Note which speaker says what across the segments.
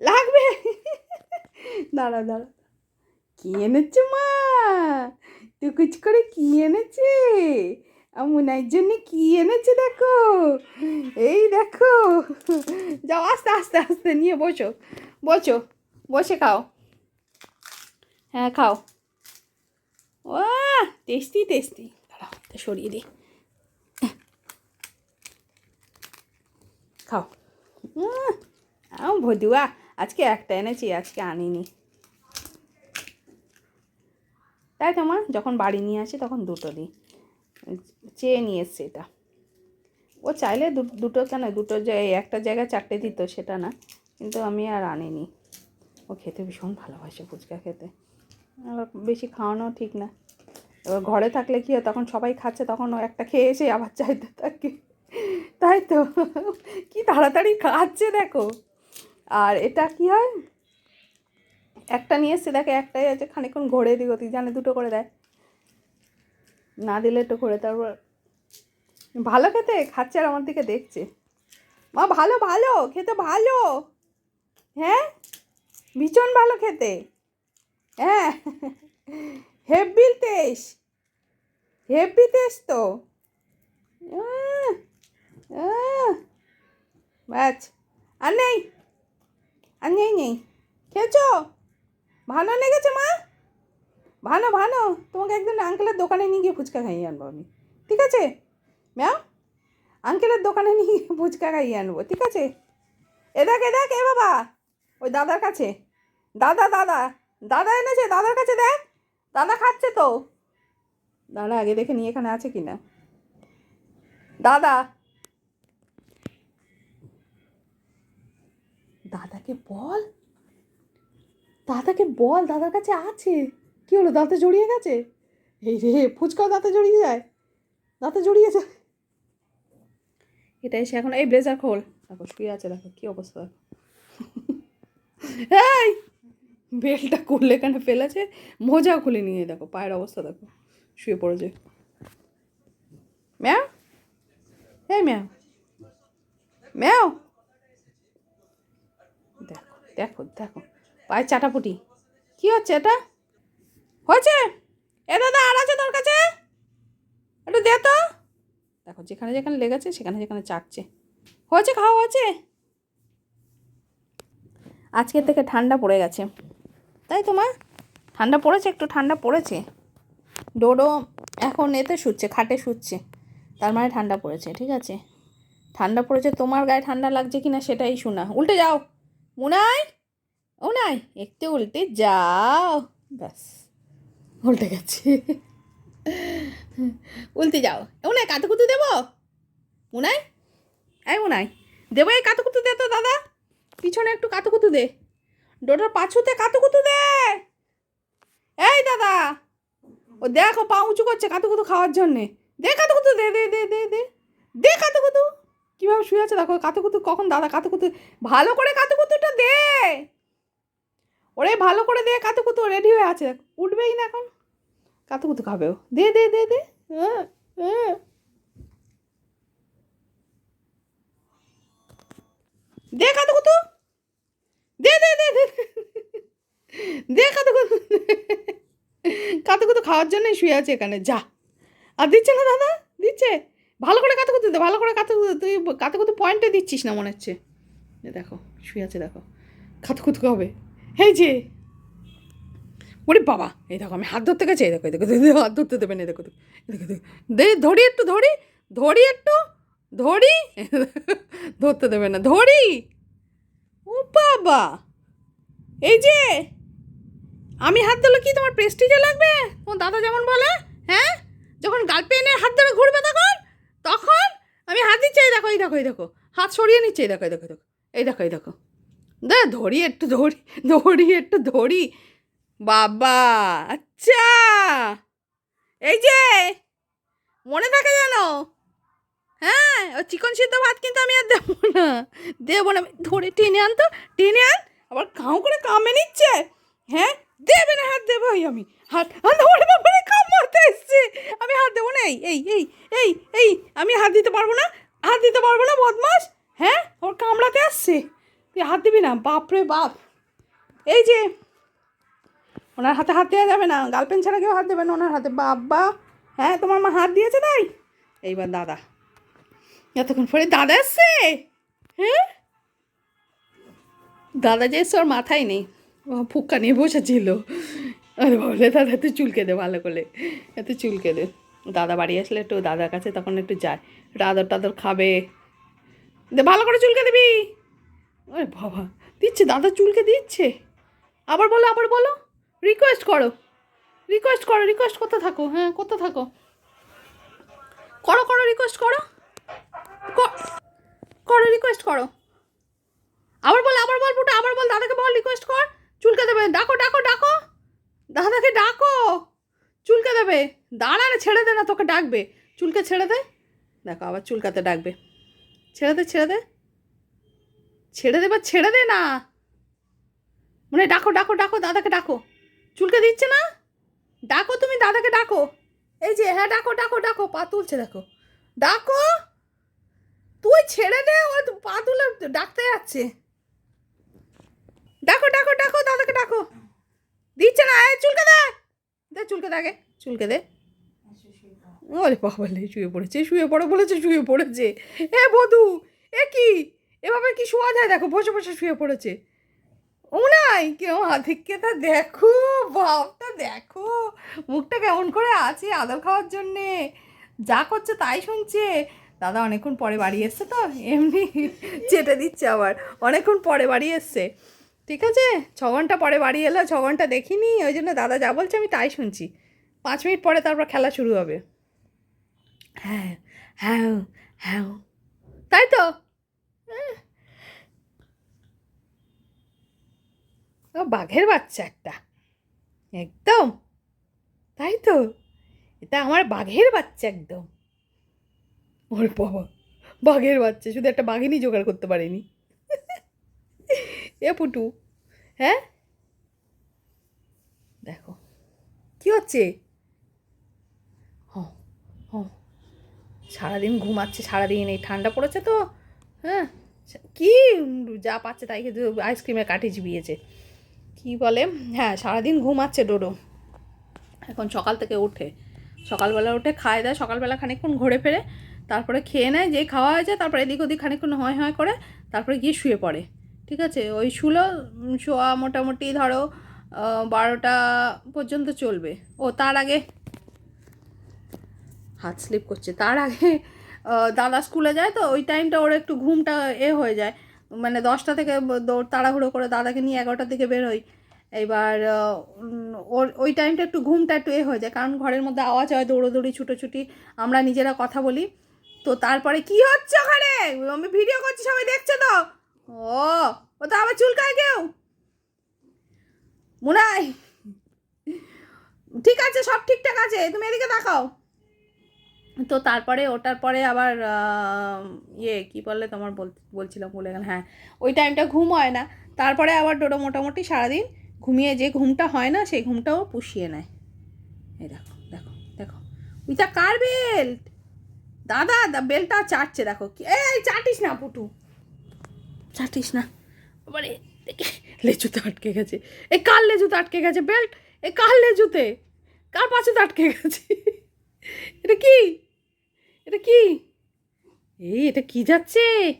Speaker 1: লাগবে? দাঁড়া দাঁড়া। কি এনেছে মা? টুকুচ করে কি এনেছে? আমুনার জন্য কি এনেছে দেখো? এই দেখো। যাও, আস্তে আস্তে আস্তে, নিয়ে বসো। বসো, বসে খাও। হ্যাঁ খাও। ও টেস্টি টেস্টি। দাঁড়াও সরিয়ে দিই। খাও। ভদুয়া। আজকে একটা এনেছি, আজকে আনিনি। তাই তো মা যখন বাড়ি নিয়ে আসি তখন দুটো দিই। চেয়ে নিয়ে এসছে এটা। ও চাইলে দুটো কেন, দুটো একটা জায়গায় চারটে দিত সেটা না, কিন্তু আমি আর আনিনি। ও খেতে ভীষণ ভালোবাসে ফুচকা খেতে। আর বেশি খাওয়ানো ঠিক না। এবার ঘরে থাকলে কী হয়, তখন সবাই খাচ্ছে, তখন ও একটা খেয়ে এসে আবার চাইতে থাকে। তাই তো, কি তাড়াতাড়ি খাচ্ছে দেখো। আর এটা কি হয়? একটা নিয়ে এসছে, দেখে একটাই আছে, খানিকক্ষণ ঘোরে দিক তুই জানে দুটো করে দেয়। না দিলে একটু ঘোরে, তারপর ভালো খেতে? খাচ্ছে আর আমার দিকে দেখছে। মা, ভালো ভালো, খেতে ভালো। হ্যাঁ? ভীষণ ভালো খেতে। হ্যাঁ? হেব্বি টেস্ট। হেব্বি টেস্ট তো। আহ। আর নেই? আর নেই নেই। খেয়েছো? ভালো লেগেছে, মা? ভালো ভালো। তোমাকে একদিন আঙ্কেলের দোকানে নিয়ে গিয়ে ফুচকা খাইয়ে আনব আমি। ঠিক আছে? ম্যাম? আঙ্কেলের দোকানে নিয়ে গিয়ে ফুচকা খাইয়ে আনব, ঠিক আছে? এ দেখ এ দেখ, এ বাবা। ওই দাদার কাছে। দাদা দাদা। দাদা এনেছে, দাদার কাছে দেখ। দাদা খাচ্ছে তো। দাদা আগে দেখে নিয়ে এখানে আছে কি না দাদা দাদাকে বল। দাদাকে বল দাদার কাছে আছে। কি হলো দাঁতে জড়িয়ে গেছে? এই রে ফুচকাও দাঁতে জড়িয়ে যায়। দাঁতে জড়িয়ে যায়। এটা এসে এখন এই ব্লেজার খোল। দেখো শুয়ে আছে দেখো কি অবস্থা দেখো। এই বেলটা করলে এখানে ফেলেছে মোজা খুলে নিয়ে দেখো পায়ের অবস্থা দেখো। শুয়ে পড়েছে। ম্যাও? এই ম্যাও? ম্যাও? দেখো দেখো দেখো। পায়ের চাটাপুটি কি হচ্ছে এটা? হয়েছে? এ দাদা, আর আছে তোর কাছে? একটু দে তো। দেখো, যেখানে যেখানে লেগেছে, সেখানে যেখানে চাটছে হয়েছে, খাওয়া হয়েছে? আজকের থেকে ঠান্ডা পড়ে গেছে। তাই তো, মা? ঠান্ডা পড়েছে, একটু ঠান্ডা পড়েছে। ডোডো এখন এতে শুচ্ছে, খাটে শুচ্ছে। তার মানে ঠান্ডা পড়েছে, ঠিক আছে? ঠান্ডা পড়েছে, তোমার গায়ে ঠান্ডা লাগছে কি না সেটাই শোনা। উল্টে যাও। মুনাই ও নাই একটু উল্টে যাও। ব্যাস, উল্টে গেছে। উল্টে যাও। ও নাই কাতুকুতু দেবো? মুনাই এই মুনাই দেবো এই কাতুকুতু দে তো দাদা। পিছনে একটু কাতুকুতু দে। ডোটার পাছুতে কাতুকুতু দে। এই দাদা, ও দেখো পা উঁচু করছে কাতুকুতু খাওয়ার জন্যে। দে কাতুকুতু দে দে দে দে দে। দে কাতুকুতু কীভাবে শুয়ে আছে? দেখো কাতুকুতু কখন? দাদা কাতুকুতু ভালো করে কাতুকুতুটা দে। ওরে ভালো করে দে কাতুকুতু রেডি হয়ে আছে। উঠবেই না এখন। কাতুকুতু খাবে ও। দে দে দে দে। আহ, আহ। দে কাতুকুতু। দে দে দে দে। দে কাতুকুতু। কাতুকুতু খাওয়ার জন্যই শুয়ে আছে এখানে। যা। আর দিচ্ছে না দাদা? দিচ্ছে? ভালো করে কাতুকুতু দে ভালো করে কাতুকুতু তুই কাতুকুতু পয়েন্টে দিচ্ছিস না মনে হচ্ছে। দেখো শুয়ে আছে দেখো। কাতুকুতু খাবে এই যে। ওরে বাবা এই দেখো আমি হাত ধরতে গেছি এই দেখো দেখো দেখো, হাত ধরতে দেবে না এই দেখো দেখো, এই দেখো। দেখো। দে ধরি একটু ধরি ধরি একটু ধরি ধরতে দেবে না ধরি। ও বাবা। এই যে আমি হাত ধরলে কি তোমার প্রেস্টিজে লাগবে? তোমার দাদা যেমন বলে হ্যাঁ? যখন গার্লফ্রেন্ডের হাত ধরে ঘুরবে তখন? তখন আমি হাত দিচ্ছি, এই দেখো এই দেখো এই দেখো। হাত সরিয়ে নিচ্ছে, এই দেখো এই দেখো দেখো, এই দেখো এই দেখো। দে, ধরি, একটু ধরি ধরি, একটু ধরি। বাবা আচ্ছা। এই যে, মনে থাকে যেন? হ্যাঁ ও চিকন সিদ্ধ ভাত কিন্তু আমি আর দেবো না। দেবো না ধরে টেনে আন তো টেনে আন, আবার কাউ করে কামে নিচ্ছে। হ্যাঁ দেবে না, হাত দেবো আমি। হাত হাত ধরে বাবারে কামাতে এসছে। আমি হাত দেবো না, এই এই এই এই এই, আমি হাত দিতে পারব না, হাত দিতে পারব না বদমাস হ্যাঁ? ওর কামড়াতে আসছে। তুই হাত দিবি না বাপরে বাপ। এই যে, ওনার হাতে হাত দেওয়া যাবে না, গার্লফ্রেন্ড ছাড়া কেউ হাত দেবে না ওনার হাতে বাবা হ্যাঁ তোমার মা হাত দিয়েছে তাই? এইবার দাদা। এতক্ষণ পরে দাদা এসছে? হ্যাঁ? দাদা যে এসছে, ওর মাথায় নেই। ফুক্কা নিয়ে বসেছিল। আরে বলে দাদা একটু চুলকে দে ভালো করে। একটু চুলকে দে। দাদা বাড়ি আসলে একটু দাদার কাছে তখন একটু যায়। আদর টাদর খাবে। দে ভালো করে চুলকে দিবি। আরে বাবা, দিচ্ছে, দাদা চুলকে দিচ্ছে। আবার বলো আবার বলো। রিকোয়েস্ট করো। রিকোয়েস্ট করো রিকোয়েস্ট করতে থাকো হ্যাঁ করতে থাকো। করো করো রিকোয়েস্ট করো। করো রিকোয়েস্ট করো। আবার বল আবার বল পুটে আবার বল, দাদাকে বল রিকোয়েস্ট কর। চুলকে দেবে ডাকো ডাকো ডাকো। দাদাকে ডাকো। চুলকে দেবে দাঁড়া রে, ছেড়ে দে না, তোকে ডাকবে। চুলকে ছেড়ে দে। দেখো, আবার চুলকাতে ডাকবে। ছেড়ে দে ছেড়ে দে। ছেড়ে দে ছেড়ে দে না। মানে ডাকো ডাকো ডাকো, দাদাকে ডাকো। চুলকে দিচ্ছে না? ডাকো তুমি, দাদাকে ডাকো। এই যে হ্যাঁ ডাকো ডাকো ডাকো, পা তুলছে, দেখো। ডাকো। তুই ছেড়ে দে ও পা তুলে ডাকতে যাচ্ছে ডাকো ডাকো ডাকো দাদাকে ডাকো দিচ্ছে না এই চুলকে দে দে চুলকে দে আগে, চুলকে দে। ওরে বাবা শুয়ে পড়েছে, শুয়ে পড়ো বলেছে, শুয়ে পড়েছে। এ বধু, এ কি? এভাবে কি শোয়া যায়? দেখো, বসে বসে শুয়ে পড়েছে। ও নাই, কেউ আধিক্যতা দেখো, বাপটা দেখো। মুখটা কেমন করে আছে আদর খাওয়ার জন্যে। যা করছে তাই শুনছে। দাদা অনেকক্ষণ পরে বাড়ি এসছে তো, এমনি চেটে দিচ্ছে আবার। অনেকক্ষণ পরে বাড়ি এসছে। ঠিক আছে? ছ ঘণ্টা পরে বাড়ি এলো, ছ ঘণ্টা দেখিনি, ওই জন্য দাদা যা বলছে আমি তাই শুনছি। পাঁচ মিনিট পরে তারপর খেলা শুরু হবে। হ্যাঁ হ্যাঁ হ্যাঁ। তাই তো? বাঘের বাচ্চা একটা। একদম। তাই তো? এটা আমার বাঘের বাচ্চা একদম। ওর বাবা, বাঘের বাচ্চা। শুধু একটা বাঘিনী জোগাড় করতে পারেনি। এ পুটু হ্যাঁ? দেখো, কি হচ্ছে? হ হ সারাদিন ঘুমাচ্ছে, সারাদিন এই ঠান্ডা পড়েছে তো হ্যাঁ? কি যা পাচ্ছে তাই খেতে আইসক্রিমে কাঠি চিবিয়েছে। কি বলে? হ্যাঁ সারাদিন ঘুমাচ্ছে ডোডো। এখন সকাল থেকে উঠে, সকালবেলা উঠে খায় দেয়, সকালবেলা খানিকক্ষণ ঘুরে ফেরে, তারপরে খেয়ে নেয় যে খাওয়া হয়ে যায়, তারপরে এদিক ওদিক খানিকক্ষণ হয় হয় করে, তারপরে গিয়ে শুয়ে পড়ে। ঠিক আছে? ওই শুলো শোয়া মোটামুটি ধরো বারোটা পর্যন্ত চলবে। ও, তার আগে হাত স্লিপ করছে। তার আগে দাদা স্কুলে যায় তো, ওই টাইমটা ওর একটু ঘুমটা এ হয়ে যায়। মানে দশটা থেকে দৌড় তাড়াহুড়ো করে দাদাকে নিয়ে এগারোটার দিকে বেরোই এবার ওর, ওই টাইমটা একটু ঘুমটা একটু এ হয়ে যায়। কারণ ঘরের মধ্যে আওয়াজ হয়, দৌড়োদৌড়ি, ছুটোছুটি, আমরা নিজেরা কথা বলি। তো তারপরে, কি হচ্ছে ওখানে? আমি ভিডিও করছি, সবাই দেখছে তো? ও ও তো আবার চুলকায় কেউ? মুনাই, ঠিক আছে, সব ঠিকঠাক আছে, তুমি এদিকে দেখাও তো তারপরে, ওটার পরে আবার ইয়ে কি বললে তোমার বল, বলছিলাম বলে গেল হ্যাঁ ওই টাইমটা ঘুম হয় না। তারপরে আবার ডোডো মোটামুটি সারাদিন ঘুমিয়ে যে ঘুমটা হয় না, সেই ঘুমটাও পুষিয়ে নেয়। এই দেখো দেখো দেখো। ওইটা কার বেল্ট দাদা, দা বেলটা চাটছে, দেখো। এই, চাটিস না, পুটু। চাটিস না। আবার এ- দেখে লেজুতে আটকে গেছে। এ কার লেচুতে আটকে গেছে বেল্ট? এ কার লেচুতে? কার পাশে আটকে গেছে? এটা কি? এটা কি? এই, এটা কি যাচ্ছে?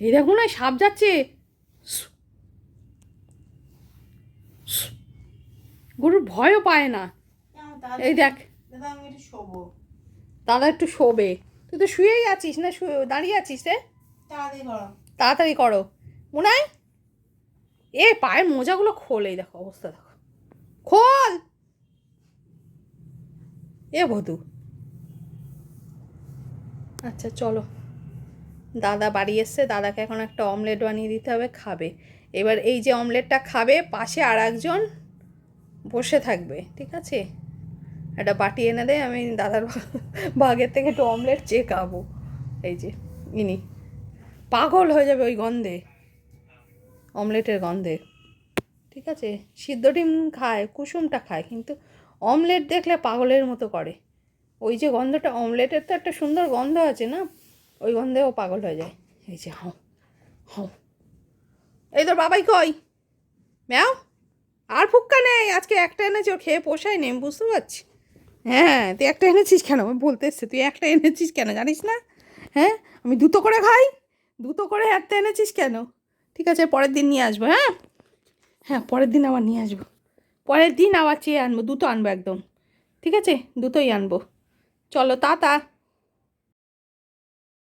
Speaker 1: এই দেখো না, সাপ যাচ্ছে। গরুর ভয়ও পায় না। এই দেখ।
Speaker 2: দাদা আমি একটু শোবো।
Speaker 1: দাদা একটু শোবে। তুই তো শুয়েই আছিস না? শুয়ে দাঁড়িয়ে আছিস রে?
Speaker 2: তাড়াতাড়ি করো।
Speaker 1: তাড়াতাড়ি করো। মুনাই? এ পায়ের মোজাগুলো খোল এই দেখো অবস্থা দেখো। খোল! এ বধু আচ্ছা চলো। দাদা বাড়ি এসছে দাদাকে এখন একটা অমলেট বানিয়ে দিতে হবে খাবে। এবার এই যে অমলেটটা খাবে পাশে আর একজন বসে থাকবে ঠিক আছে? একটা বাটি এনে দেয় আমি দাদার বাগের থেকে একটু অমলেট চেয়ে খাব। এই যে, ইনি। পাগল হয়ে যাবে ওই গন্ধে অমলেটের গন্ধে। ঠিক আছে? সিদ্ধ ডিম খায়, কুসুমটা খায়, কিন্তু অমলেট দেখলে পাগলের মতো করে। ওই যে গন্ধটা অমলেটের তো একটা সুন্দর গন্ধ আছে না? ওই গন্ধেও পাগল হয়ে যায়। এই যে, হাও হাও। এই তোর বাবাই কই? ম্যাও, আর ফুক্কা নেই, আজকে একটা এনেছি, ও খেয়ে পোষায় নেই বুঝতে পারছি। হ্যাঁ তুই একটা এনেছিস কেন? আমি বলতে এসছে, তুই একটা এনেছিস কেন, জানিস না? হ্যাঁ আমি দুটো করে খাই, দুটো করে একটা এনেছিস কেন? ঠিক আছে, পরের দিন নিয়ে আসব হ্যাঁ? হ্যাঁ পরের দিন আবার নিয়ে আসব। পরের দিন আবার চেয়ে আনব, দুটো আনব একদম। ঠিক আছে, দুটোই আনব। চলো তা তা